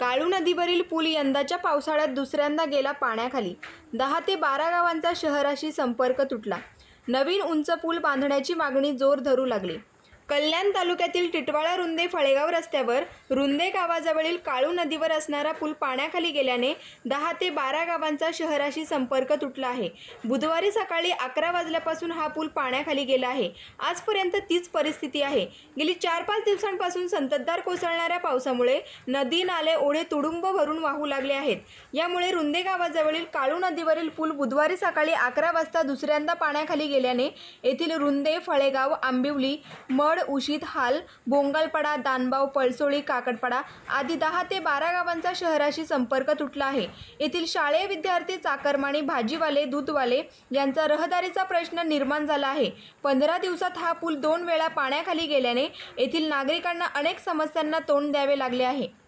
काळू नदीवरील पूल यंदाच्या पावसाळ्यात दुसऱ्यांदा गेला पाण्याखाली. दहा ते बारा गावांचा शहराशी संपर्क तुटला. नवीन उंच पूल बांधण्याची मागणी जोर धरू लागली. कल्याण तालुक्यातील टिटवाळा रुंदे फळेगाव रस्त्यावर रुंदे गावाजवळील काळू नदीवर असणारा पूल पाण्याखाली गेल्याने दहा ते बारा गावांचा शहराशी संपर्क तुटला आहे. बुधवारी सकाळी अकरा वाजल्यापासून हा पूल पाण्याखाली गेला आहे. आजपर्यंत तीच परिस्थिती आहे. गेली चार पाच दिवसांपासून संततधार कोसळणाऱ्या पावसामुळे नदी नाले ओढे तुडुंब भरून वाहू लागले आहेत. यामुळे रुंदे गावाजवळील काळू नदीवरील पूल बुधवारी सकाळी अकरा वाजता दुसऱ्यांदा पाण्याखाली गेल्याने येथील रुंदे फळेगाव आंबिवली वड उशीत हाल बोंगलपडा दानबाव पळसोळी काकडपडा आदी दहा ते बारा गावांचा शहराशी संपर्क तुटला आहे. येथील शालेय विद्यार्थी चाकरमानी भाजीवाले दूधवाले यांचा रहदारीचा प्रश्न निर्माण झाला आहे. पंधरा दिवसात हा पूल दोन वेळा पाण्याखाली गेल्याने येथील नागरिकांना अनेक समस्यांना तोंड द्यावे लागले आहे.